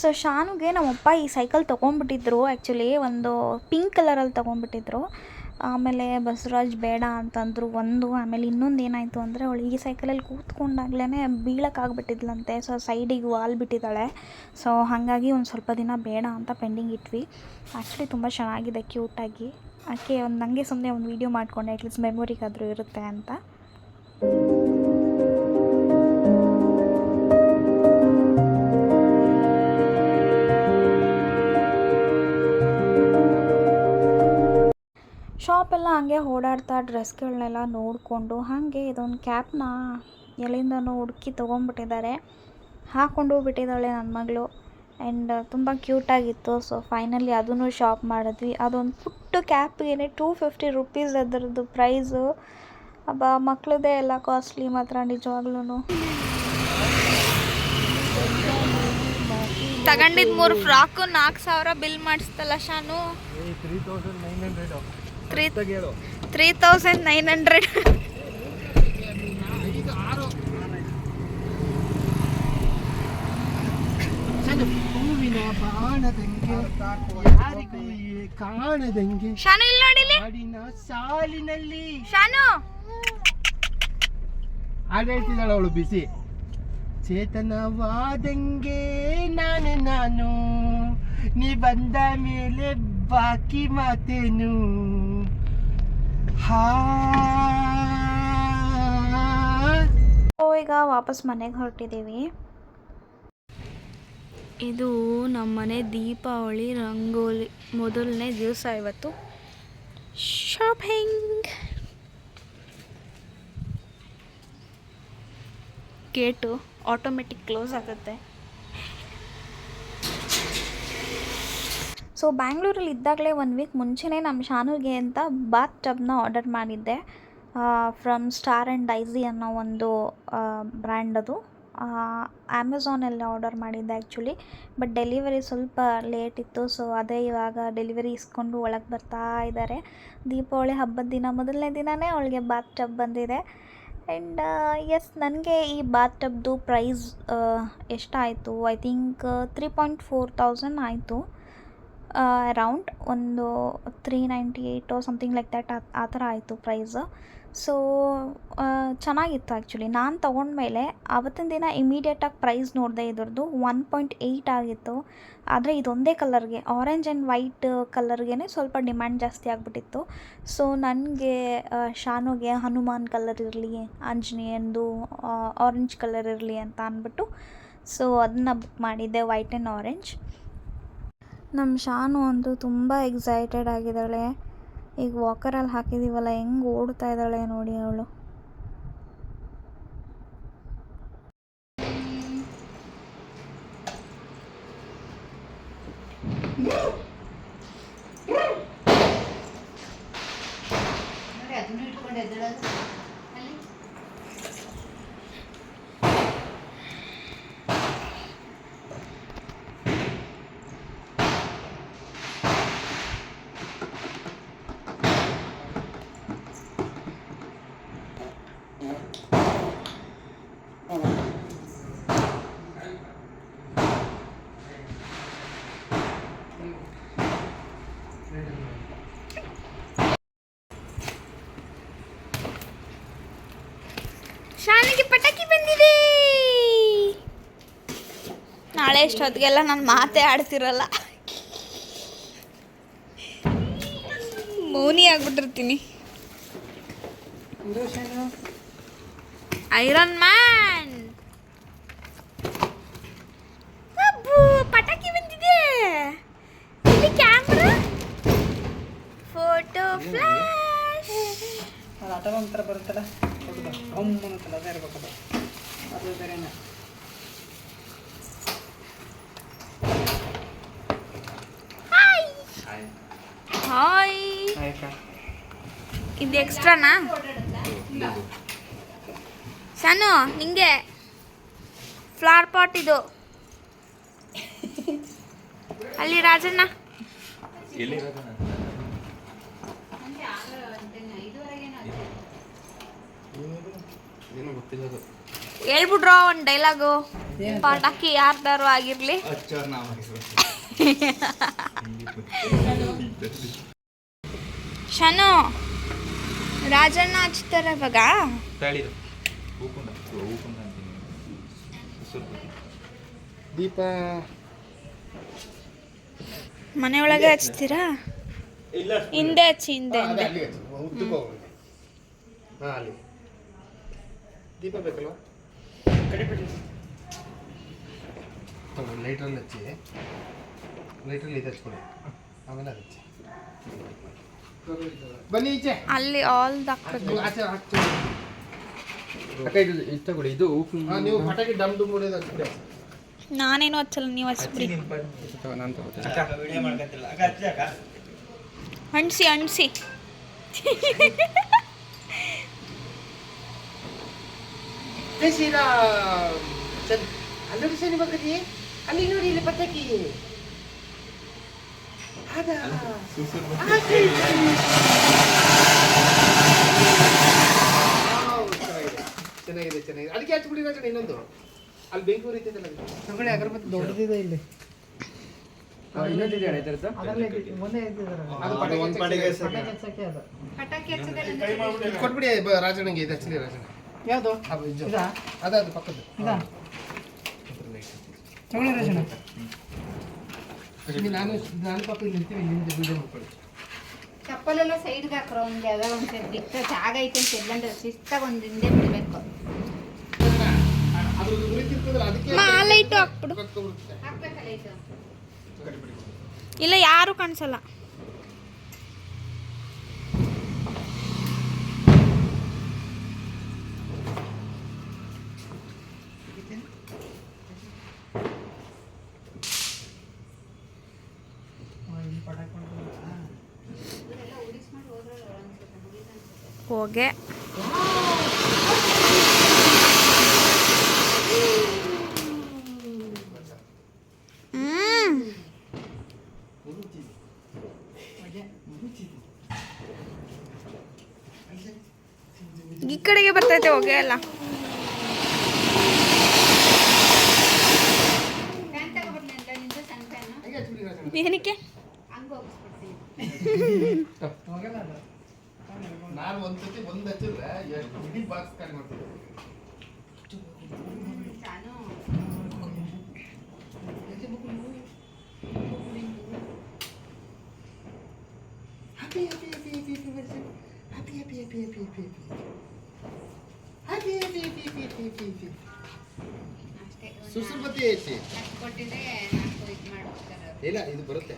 ಸೊ ಶಾನುಗೆ ನಮ್ಮಪ್ಪ ಈ ಸೈಕಲ್ ತೊಗೊಂಡ್ಬಿಟ್ಟಿದ್ರು. ಆ್ಯಕ್ಚುಲಿ ಒಂದು ಪಿಂಕ್ ಕಲರಲ್ಲಿ ತೊಗೊಂಡ್ಬಿಟ್ಟಿದ್ರು. ಆಮೇಲೆ ಬಸವರಾಜ್ ಬೇಡ ಅಂತಂದರು ಒಂದು, ಆಮೇಲೆ ಇನ್ನೊಂದು ಏನಾಯಿತು ಅಂದರೆ ಅವಳು ಈ ಸೈಕಲಲ್ಲಿ ಕೂತ್ಕೊಂಡಾಗ್ಲೇ ಬೀಳಕ್ಕಾಗ್ಬಿಟ್ಟಿದ್ಲಂತೆ. ಸೊ ಸೈಡಿಗೆ ವಾಲ್ ಬಿಟ್ಟಿದ್ದಾಳೆ. ಸೊ ಹಾಗಾಗಿ ಒಂದು ಸ್ವಲ್ಪ ದಿನ ಬೇಡ ಅಂತ ಪೆಂಡಿಂಗ್ ಇಟ್ವಿ. ಆ್ಯಕ್ಚುಲಿ ತುಂಬ ಚೆನ್ನಾಗಿದೆ ಕ್ಯೂಟಾಗಿ ಆಕೆ ಒಂದು ನನಗೆ ಸುಮ್ಮನೆ ಒಂದು ವೀಡಿಯೋ ಮಾಡಿಕೊಂಡೆ. ಅಟ್ಲೀಸ್ಟ್ ಮೆಮೊರಿಗಾದರೂ ಇರುತ್ತೆ ಅಂತ. ಶಾಪೆಲ್ಲ ಹಂಗೆ ಓಡಾಡ್ತಾ ಡ್ರೆಸ್ಗಳನ್ನೆಲ್ಲ ನೋಡಿಕೊಂಡು ಹಾಗೆ ಇದೊಂದು ಕ್ಯಾಪ್ನ ಎಲ್ಲಿಂದನೋ ಹುಡುಕಿ ತೊಗೊಂಡ್ಬಿಟ್ಟಿದ್ದಾರೆ. ಹಾಕ್ಕೊಂಡು ಬಿಟ್ಟಿದ್ದಾಳೆ ನನ್ನ ಮಗಳು. ಆ್ಯಂಡ್ ತುಂಬ ಕ್ಯೂಟಾಗಿತ್ತು. ಸೊ ಫೈನಲಿ ಅದನ್ನು ಶಾಪ್ ಮಾಡಿದ್ವಿ. ಅದೊಂದು ಪುಟ್ಟ ಕ್ಯಾಪ್ಗೆ ಟೂ ಫಿಫ್ಟಿ ರುಪೀಸ್ ಅದರದ್ದು ಪ್ರೈಸು ಅಬ್ಬ ಮಕ್ಕಳದೇ ಎಲ್ಲ ಕಾಸ್ಟ್ಲಿ ಮಾತ್ರ ನಿಜವಾಗ್ಲೂ ತಗೊಂಡಿದ್ದು ಮೂರು ಫ್ರಾಕು ನಾಲ್ಕು ಸಾವಿರ bill ಮಾಡಿಸ್ತಲ್ಲ Shanu? Three three thousand nine hundred ಕಾಣದಂಗೆ Shanu ಇಲ್ಲಿ ನೋಡಿಲಿ? ಹಾಡಿನ ಸಾಲಿನಲ್ಲಿ ಶಾನು? ಹಾಡು ಹೇಳ್ತಿದ್ದಾಳೆ ಅವಳು ಬಿಸಿ. ಚೇತನವಾದಂಗೆ ನಾನು ನಾನು. ನೀ ಬಂದ ಮೇಲೆ ಬಾಕಿ ಮಾತೇನು? ಸೊ ಈಗ ವಾಪಸ್ ಮನೆಗೆ ಹೊರಟಿದ್ದೀವಿ ಇದು ನಮ್ಮನೆ ದೀಪಾವಳಿ ರಂಗೋಲಿ ಮೊದಲನೇ ದಿವಸ ಇವತ್ತು. ಶಾಪಿಂಗ್ ಗೇಟು ಆಟೋಮೆಟಿಕ್ ಕ್ಲೋಸ್ ಆಗುತ್ತೆ. ಸೊ ಬ್ಯಾಂಗ್ಳೂರಲ್ಲಿ ಇದ್ದಾಗಲೇ ಒನ್ ವೀಕ್ ಮುಂಚೆನೇ ನಮ್ಮ ಶಾನುಗೆ ಅಂತ ಬಾತ್ ಟಬ್ನ ಆರ್ಡರ್ ಮಾಡಿದ್ದೆ. ಫ್ರಮ್ ಸ್ಟಾರ್ ಆ್ಯಂಡ್ ಡೈಸಿ ಅನ್ನೋ ಒಂದು ಬ್ರ್ಯಾಂಡ್ ಅದು. ಅಮೆಝಾನಲ್ಲಿ ಆರ್ಡರ್ ಮಾಡಿದ್ದೆ ಆ್ಯಕ್ಚುಲಿ ಬಟ್ ಡೆಲಿವರಿ ಸ್ವಲ್ಪ ಲೇಟ್ ಇತ್ತು. ಸೊ ಅದೇ ಇವಾಗ ಡೆಲಿವರಿ ಇಸ್ಕೊಂಡು ಒಳಗೆ ಬರ್ತಾ ಇದ್ದಾರೆ ದೀಪಾವಳಿ ಹಬ್ಬದ ದಿನ, ಮೊದಲನೇ ದಿನವೇ ಅವಳಿಗೆ ಬಾತ್ ಟಬ್ ಬಂದಿದೆ. ಆ್ಯಂಡ್ ಎಸ್ ನನಗೆ ಈ ಬಾತ್ ಟಬ್ದು ಪ್ರೈಸ್ ಎಷ್ಟಾಯಿತು? I think three point four thousand ಆಯಿತು. ಅರೌಂಡ್ ಒಂದು three ninety eight something like that ಆ ಥರ ಆಯಿತು ಪ್ರೈಸ್ ಸೊ ಚೆನ್ನಾಗಿತ್ತು ಆ್ಯಕ್ಚುಲಿ ನಾನು ತೊಗೊಂಡ್ಮೇಲೆ ಅವತ್ತಿನ ದಿನ ಇಮಿಡಿಯೇಟಾಗಿ ಪ್ರೈಸ್ ನೋಡಿದೆ ಇದ್ರದ್ದು ಒನ್ ಪಾಯಿಂಟ್ ಏಯ್ಟ್ ಆಗಿತ್ತು. ಆದರೆ ಇದೊಂದೇ ಕಲರ್ಗೆ ಆರೆಂಜ್ ಆ್ಯಂಡ್ ವೈಟ್ ಕಲರ್ಗೆ ಸ್ವಲ್ಪ ಡಿಮ್ಯಾಂಡ್ ಜಾಸ್ತಿ ಆಗಿಬಿಟ್ಟಿತ್ತು. ಸೊ ನನಗೆ ಶಾನುಗೆ ಹನುಮಾನ್ ಕಲರ್ ಇರಲಿ ಆಂಜನೇಯಂದು ಆರೆಂಜ್ ಕಲರ್ ಇರಲಿ ಅಂತ ಅಂದ್ಬಿಟ್ಟು ಸೊ ಅದನ್ನ ಬುಕ್ ಮಾಡಿದ್ದೆ ವೈಟ್ ಆ್ಯಂಡ್ ಆರೆಂಜ್ ನಮ್ಮ ಶಾನು ಅಂತೂ ತುಂಬ ಎಕ್ಸೈಟೆಡ್ ಆಗಿದ್ದಾಳೆ. ಈಗ ವಾಕರಲ್ಲಿ ಹಾಕಿದ್ದೀವಲ್ಲ ಹೆಂಗೆ ಓಡ್ತಾ ಇದ್ದಾಳೆ ನೋಡಿ ಅವಳು. ಅದನ್ನು ಇಟ್ಕೊಂಡು ಅಲ್ಲಿ ಶಾನಿಗೆ ಪಟಾಕಿ ಬಂದಿದೆ. ನಾಳೆ ಇಷ್ಟೊತ್ತಿಗೆಲ್ಲ ನಾನು ಮಾತೇ ಆಡ್ತಿರಲ್ಲ. ಮೌನಿ ಆಗ್ಬಿಟ್ಟಿರ್ತೀನಿ. ಐರನ್ ಮ್ಯಾನ್ ಅಬ್ಬು ಪಟಾಕಿ ಬಂದಿದೆ ಇಲ್ಲಿ ಕ್ಯಾಮ್ರಾ ಫೋಟೋ ಫ್ಲಾಶ್ ಅದು ಆಟೋ ಒಂಥರ ಬರುತ್ತಲ್ಲ ಹೌದಾ ಹೊಮ್ ಅನ್ನುತ್ತಲ್ಲ ಅದೇ ಇರ್ಬೇಕದು ಅದು ಬೇರೆನೇ ಹಾಯ್ ಇದು ಎಕ್ಸ್ಟ್ರಾನಾ ಸನು ನಿಂಗೆ ಫ್ಲವರ್ ಪಾಟ್ ಇದು. ಅಲ್ಲಿ ರಾಜಣ್ಣ. ಹೇಳ್ಬಿಟ್ರ ಒಂದು ಡೈಲಾಗು ಪಾಟಾಕಿ ಯಾರ್ದಾರು ಆಗಿರ್ಲಿ. ಶನು ರಾಜಣ್ಣ ಹಚ್ತಾರ ಇವಾಗ ದೀಪ. ಮನೆಯೊಳಗೆ ಹಚ್ತೀರಾ? ಹಿಂದೆ ಹಚ್ಚಿ ಹಿಂದೆ ಹಿಂದೆ. ದೀಪ ಬೇಕಲ್ವಾ? ಲೈಟ್ರಲ್ಲಿ ಹಚ್ಚಿ. ಲೈಟ್ರಲ್ಲಿ ಇದು ಹಚ್ಕೊಳ್ಳಿ ಆಮೇಲೆ ಅದು ಹಚ್ಚಿ. ಬನ್ನಿ ಈಚೆ. ಅಲ್ಲಿ ಆಲ್ ಹಾಕ್ಬೇಕು ಆಚೆ ಇದು ಇದು ತಗೊಳ್ಳಿ ಇದು ಹೂಕುಂಡ ಹಾಂ ನೀವು ಪಟಾಕಿ ಡಮ್ ಡುಮ್ ಹೊಡೆಯೋದು ಹಚ್ಬಿಡಿ ನಾನೇನು ಹಚ್ಚಲ್ಲ ನೀವು ಹಚ್ಬಿಡಿ. ನಾನು ತಗೋತೀನಿ. ಅಣ್ಸಿ ಅಣ್ಸಿ Then sila, san, ano ba sa'yo ba kasi? Alin ಚೆನ್ನಾಗಿದೆ ಚೆನ್ನಾಗಿದೆ ಅದಕ್ಕೆ ಹಚ್ಚಿ ಬಿಡಿ ಇನ್ನೊಂದು ಅಲ್ಲಿ ಬೆಂಗಳೂರು ಅಗರಬತ್ತಿ ದೊಡ್ಡದಿದೆ ಇಲ್ಲಿ ಮೊನ್ನೆ ಕೊಟ್ಬಿಡಿ ರಾಜಣ್ಣಗೆ ಇದು ಹಚ್ಚಲಿ ರಾಜಣ್ಣ ಯಾವುದು? ಅದು ಇದು. ಅದ ಅದು ಪಕ್ಕದ್ದು. ಇದಾ? ತಗೊಳ್ಳಿ ರಾಜಣ್ಣ. ಇಲ್ಲಿ ನಾನು ನಾನು ಪಾಪ ಇಲ್ಲಿ ನಿಂತೀವಿ ನಿಮ್ದು ವಿಡಿಯೋ ಮಾಡ್ಕೊಳ್ಳಿ ಚಪ್ಪಲೆಲ್ಲ ಸೈಡ್ಗೆ ಹಾಕ್ರೋ ಒಂದು ಯಾವ್ದೋ ಒಂದು ದಿಕ್ಕ ಜಾಗ ಐತೆ ಅಂತ ಎಲ್ಲಂದ್ರೆ ಶಿಸ್ತಾಗ ಒಂದು ಹಿಂದೆ ಬಿಡಬೇಕು. ಅದು ಉರಿತಿರ್ತದಲ್ಲ ಅದಕ್ಕೆ ಮಾ, ಆ light ಹಾಕ್ಬಿಡು. ಕತ್ಕೊಂಡ್ಬಿಡುತ್ತೆ. ಹಾಕ್ಬೇಕಲ್ಲ ಇದು? ಇಲ್ಲ ಯಾರು ಕಾಣಿಸಲ್ಲ ಇವರೆಲ್ಲ ಉಡಿಸ್ ಮಾಡಿ ಹೋದ್ರಲ್ಲ ಅನ್ಸುತ್ತೆ ಮುಗೀತು ಅನ್ಸುತ್ತೆ ಹೋಗೆ. ಈ ಕಡೆಗೆ ಬರ್ತೈತೆ ಹೊಗೆ ಎಲ್ಲ ಫ್ಯಾನ್ ತಗೊಬಿಡ್ಲಿ ಅಂತ ನಿಂತ ಸಣ್ಣ ಫ್ಯಾನು ಹಾಗೆ ಹಚ್ಬಿಡಿ ರಾಜಣ್ಣ. ಏನಕ್ಕೆ ಹಂಗೆ ಹೋಗಿಸ್ಬಿಡ್ತೀನಿ ಹೋಗಲ್ಲ ಅದು ನಾನು ಒಂದ್ ಸತಿ ಒಂದ್ ಹಚ್ಚಿದ್ರೆ ಎಷ್ಟು ಇಡೀ ಬಾಕ್ಸ್ ಖಾಲಿ ಮಾಡ್ತೀನಿ ನಾನು happy happy happy happy happy happy happy happy happy happy happy happy happy happy happy happy ಅಷ್ಟೇ ಸುಸುರು ಬತ್ತಿ ಹಚ್ಚಿ ಅಷ್ಟು ಕೊಟ್ಟಿದ್ರೆ ನಾಲ್ಕು ಇದು ಮಾಡ್ಬಿಡ್ತಾರೆ ಅವ್ರು. ಇಲ್ಲ ಇದು ಬರುತ್ತೆ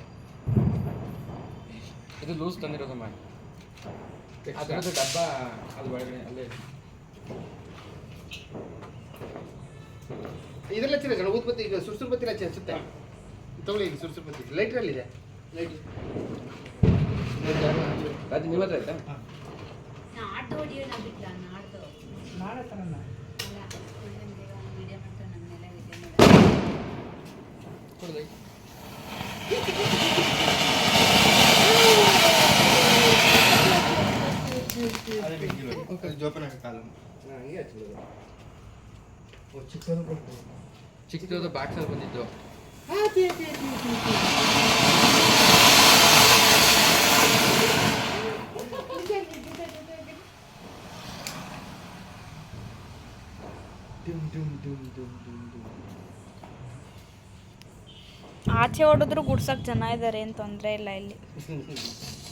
ಇದು ಲೂಸ್ ತಂದಿರೋದು ಮಾಡಿ ಅದರದ್ದು ಡಬ್ಬ ಅಲ್ಲಿ. ಅಲ್ಲೇ ಇದೆಲ್ಲ ಚಿನ್ನ ಗಣಪತಿ ಈಗ ಸುರ್ಸುರ್ಪತಿ ಎಲ್ಲ ಚಿನ್ಸುತ್ತೆ ತಗೊಳ್ಳಿ ಈಗ ಸುರ್ಸುರ್ಪತಿ ಲೈಟ್ರಲ್ಲಿದೆ ಲೈಟ್ ಅದು ನಿಮ್ಮ ಹತ್ರ ಆಯ್ತಾ? ನಾಳೆ ತರಲ್ಲ ಕೊಡಲೈಟ್ ಚಿಕ್ಕದು ಬಾಕ್ಸಲ್ಲಿ ಬಂದಿದ್ದು. ಆಚೆ ಹೊಡೆದ್ರು ಗುಡ್ಸಕ್ ಜನ ಇದ್ದಾರೆ ಏನ್ ತೊಂದ್ರೆ ಇಲ್ಲ ಇಲ್ಲಿ.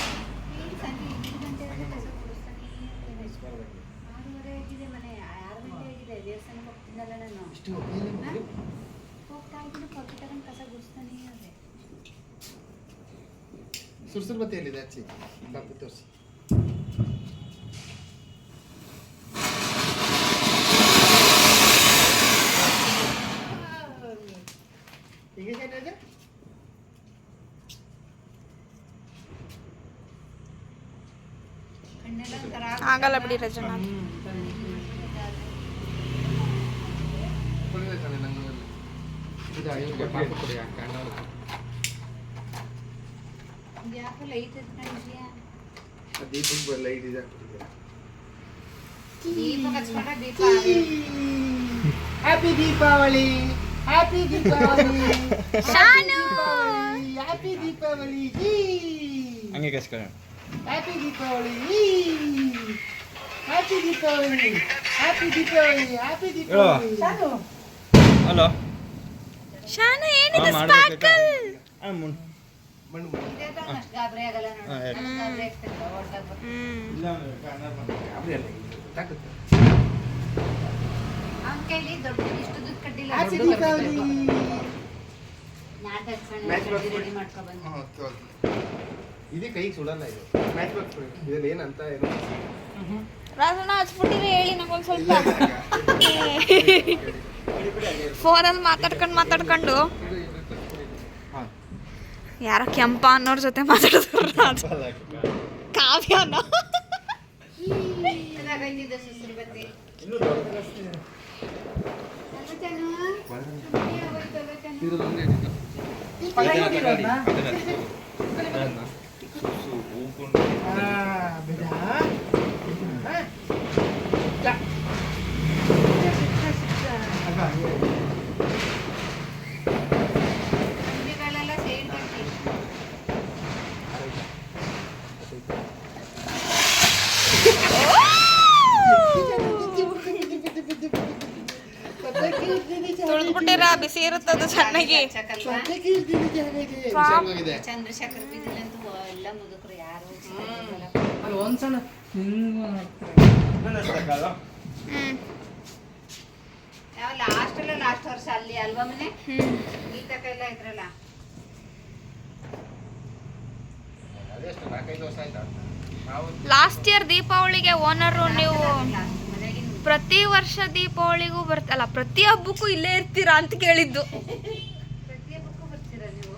ಸುರ್ಸುರ್ ಬತ್ತಿಯಲ್ಲಿ ಹಚ್ಚಿ ಕಪ್ಪು ತೋರಿಸಿ ಈಗ ಏನಿದೆ ಆಗಲ್ಲ ಬಿಡಿ ರಜನಾ ಇದು ಅಯ್ಯೋ ಪಾಪ ಕೊಡಿ ಅಕ್ಕ ಅಣ್ಣ ಯಾಕೆ ಲೈಟ್ ಎತ್ಕೊಂಡಿದ್ಯಾ ದೀಪಕ್ಕೆ ಬರಲ್ಲ ಲೈಟ್ ಇದೆ ಹಾಕ್ಬಿಟ್ಟಿದೆ. ದೀಪ ಹಚ್ಕೊಂಡ ದೀಪ happy Deepavali happy Deepavali Shanu happy Deepavali ಹಂಗೆ ಕಸ್ಕೊಳ್ಳೋಣ happy Deepavali happy Deepavali happy Deepavali happy Deepavali hello Shanu ಏನಿದೆ ಸ್ಪಾರ್ಕಲ್ ಮಣ್ಣು ಗಾಬರಿ ಆಗಲ್ಲ ನೋಡು. ನನಗ್ ಗಾಬರಿ ಆಗ್ತದೆ ಹೊರ್ಟಾಗ್ ಬರ್ತೀನಿ. ಗಾಬರಿ ಅಲ್ಲ ಇದು ತಾಕತ್ತು. ಅವ್ನ್ ಕೈಲಿ ದೊಡ್ಡ ಇಷ್ಟು ದುಡ್ಡು ಕಡ್ಡಿಲ್ಲ ರೆಡಿ ಮಾಡ್ಕೊ ಬಂದೆ. ಹಾ, ಓಕೆ, ಓಕೆ. ಇದೇ ಕೈಗೆ ಸುಡಲ್ಲ ಇದು. ಮ್ಯಾಚ್ ಬಾಕ್ಸ್ ಇದ್ರಲ್ಲಿ ಏನಂತ ಏನು? ರಾಜಣ್ಣ ಹಚ್ಬಿಟ್ಟಿರಿ ಹೇಳಿ ನಂಗೊಂದು ಸ್ವಲ್ಪ. ಫೋನಲ್ಲಿ ಮಾತಾಡ್ಕೊಂಡು ಮಾತಾಡ್ಕೊಂಡು. ಯಾರೋ ಕೆಂಪ ಅನ್ನೋರ ಜೊತೆ ಮಾತಾಡಿದ್ರು ಕಾವ್ಯನ? ಇದಾಗೈತಿದೆ ತುಳಿದ್ಬಿಟ್ಟಿರ ಬಿಸಿ ಇರುತ್ತದು. ಚಂದ್ರಶೇಖರ್ ಬೀದಿಲಂತೂ ಎಲ್ಲ ಮುದುಕರು ಯಾರು ಯಾವ ಲಾಸ್ಟ್ ಅಲ್ಲ ಲಾಸ್ಟ್ ವರ್ಷ ಅಲ್ಲಿ ಅಲ್ವಾ ಮನೆ ಈ ತಕ ಎಲ್ಲ ಇದ್ರಲ್ಲ ಲಾಸ್ಟ್ ಇಯರ್ ದೀಪಾವಳಿಗೆ ಓನರು ನೀವು ಪ್ರತಿ ವರ್ಷ ದೀಪಾವಳಿಗೂ ಬರ್ತಲ್ಲ ಪ್ರತಿ ಹಬ್ಬಕ್ಕೂ ಇಲ್ಲೇ ಇರ್ತೀರಾ ಅಂತ ಕೇಳಿದ್ದು. ಪ್ರತಿಯೊಬ್ಬಕ್ಕೂ ಬರ್ತೀರಾ ನೀವು?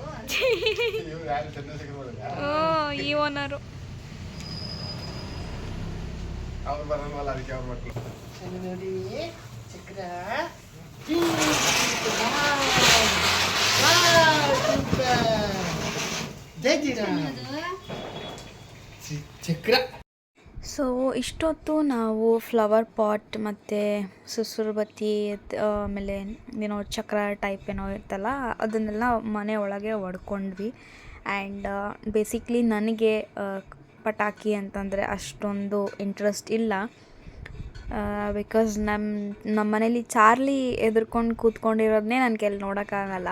ಯಾರು ಚಂದ್ರಶೇಖರ್ ಬರಲ್ಲ ಓ ಈ ಓನರು ಚಕ್ರ. ಸೊ ಇಷ್ಟೊತ್ತು ನಾವು ಫ್ಲವರ್ ಪಾಟ್ ಮತ್ತು ಸುಸುರುಬತ್ತಿ ಆಮೇಲೆ ಏನೋ ಚಕ್ರ ಟೈಪ್ ಏನೋ ಇರ್ತಲ್ಲ ಅದನ್ನೆಲ್ಲ ಮನೆ ಒಳಗೆ ಹೊಡ್ಕೊಂಡ್ವಿ ಆ್ಯಂಡ್ ಬೇಸಿಕ್ಲಿ ನನಗೆ ಪಟಾಕಿ ಅಂತಂದರೆ ಅಷ್ಟೊಂದು ಇಂಟ್ರೆಸ್ಟ್ ಇಲ್ಲ. ಬಿಕಾಸ್ ನಮ್ಮ ನಮ್ಮ ಮನೇಲಿ ಚಾರ್ಲಿ ಎದುರ್ಕೊಂಡು ಕೂತ್ಕೊಂಡಿರೋದನ್ನೇ ನನಗೆ ಕೈಲಿ ನೋಡೋಕ್ಕಾಗಲ್ಲ.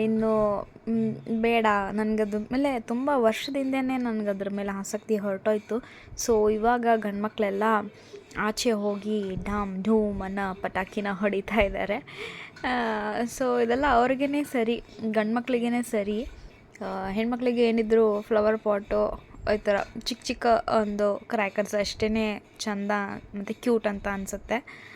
ಇನ್ನು ಬೇಡ ನನಗದ್ರ ಮೇಲೆ ತುಂಬ ವರ್ಷದಿಂದನೇ ನನಗದ್ರ ಮೇಲೆ ಆಸಕ್ತಿ ಹೊರಟೋಯ್ತು. ಸೊ ಇವಾಗ ಗಂಡ್ಮಕ್ಳೆಲ್ಲ ಆಚೆ ಹೋಗಿ ಢಾಮ್ ಧೂಮ್ ಅನ್ನೋ ಪಟಾಕಿನ ಹೊಡಿತಾ ಇದ್ದಾರೆ. ಸೊ ಇದೆಲ್ಲ ಅವ್ರಿಗೇ ಸರಿ ಗಂಡ್ಮಕ್ಳಿಗೇ ಸರಿ. ಆ, ಹೆಣ್ಮಕ್ಳಿಗೆ ಏನಿದ್ರು ಫ್ಲವರ್ ಪಾಟು ಈ ಥರ ಚಿಕ್ಕ ಚಿಕ್ಕ ಒಂದು ಕ್ರ್ಯಾಕರ್ಸ್ ಅಷ್ಟೇ ಚಂದ ಮತ್ತು ಕ್ಯೂಟ್ ಅಂತ ಅನಿಸುತ್ತೆ.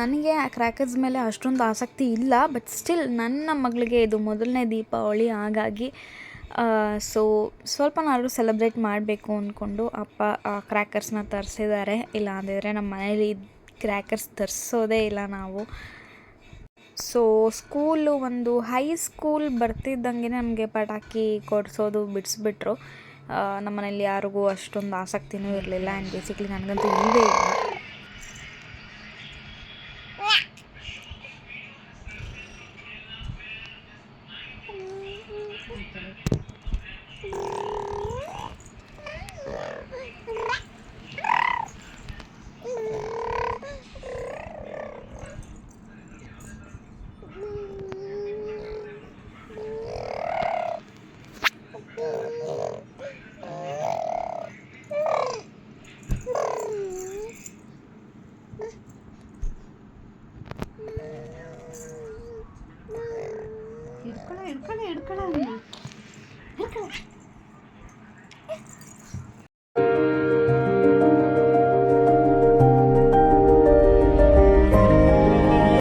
ನನಗೆ ಆ ಕ್ರ್ಯಾಕರ್ಸ್ ಮೇಲೆ ಅಷ್ಟೊಂದು ಆಸಕ್ತಿ ಇಲ್ಲ ಬಟ್ ಸ್ಟಿಲ್ ನನ್ನ ಮಗಳಿಗೆ ಇದು ಮೊದಲನೇ ದೀಪಾವಳಿ ಹಾಗಾಗಿ ಸೊ ಸ್ವಲ್ಪನಾದರೂ ಸೆಲೆಬ್ರೇಟ್ ಮಾಡಬೇಕು ಅಂದ್ಕೊಂಡು ಅಪ್ಪ ಆ ಕ್ರ್ಯಾಕರ್ಸ್ನ ತರಿಸಿದ್ದಾರೆ. ಇಲ್ಲ ಅಂದಿದ್ರೆ ನಮ್ಮ ಮನೇಲಿ ಕ್ರ್ಯಾಕರ್ಸ್ ತರಿಸೋದೇ ಇಲ್ಲ ನಾವು. ಸೊ ಸ್ಕೂಲು ಒಂದು ಹೈ ಸ್ಕೂಲ್ ಬರ್ತಿದ್ದಂಗೆ ನಮಗೆ ಪಟಾಕಿ ಕೊಡಿಸೋದು ಬಿಡಿಸ್ಬಿಟ್ರು. ನಮ್ಮ ಮನೇಲಿ ಯಾರಿಗೂ ಅಷ್ಟೊಂದು ಆಸಕ್ತಿನೂ ಇರಲಿಲ್ಲ ಆ್ಯಂಡ್ ಬೇಸಿಕ್ಲಿ ನನಗಂತೂ ಇಲ್ಲವೇ ಇಲ್ಲ.